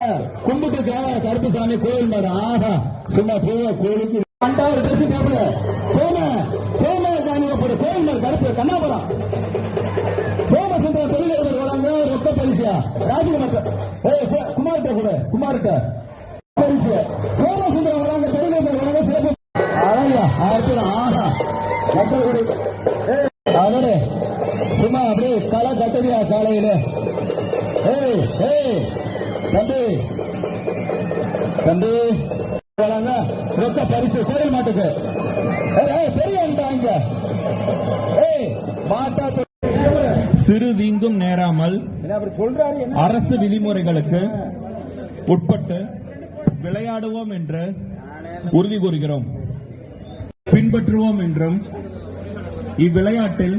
கும்பிட்டு கருப்புசாமி கோயில் மாதிரி ஆஹா சும்மா போவ கோயிலுக்கு. அண்டாவது ட்ரெஸ் டேபிள் சோம சோம காணிக்க போற கோயில் மாதிரி கருப்பு கண்ணாபுரம். சோம சோமசுந்தர தொழிலதிபர் வராங்க ரொக்க பரிசியா? ராஜகுமார் ஏய் குமார்கிட்ட கூட குமார்கிட்ட. பரிசு. சோமசுந்தரம் வராங்க தொழிலதிபர் வராங்க சிறப்பு. ஆயா ஆயிரத்தி ஆஹா. மக்கள் கூட. ஏய் சும்மா அப்படியே களை கட்டதியா காலையில? ஏய் ஏய். தம்பி. தம்பி. வராங்க ரொக்க பரிசு கோயில் மாட்டுக்கு. பெரிய ஏய் மாட்டா சிறு தீங்கும் நேராமல் அரசு விதிமுறைகளுக்கு உட்பட்டு விளையாடுவோம் என்று உறுதி கூறுகிறோம். பின்பற்றுவோம் என்றும் இவ்விளையாட்டில்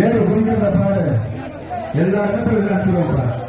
ஏழு குறிஞ்சிருந்த சார் எல்லா இடத்துலையும் அனுப்பிடுவோம்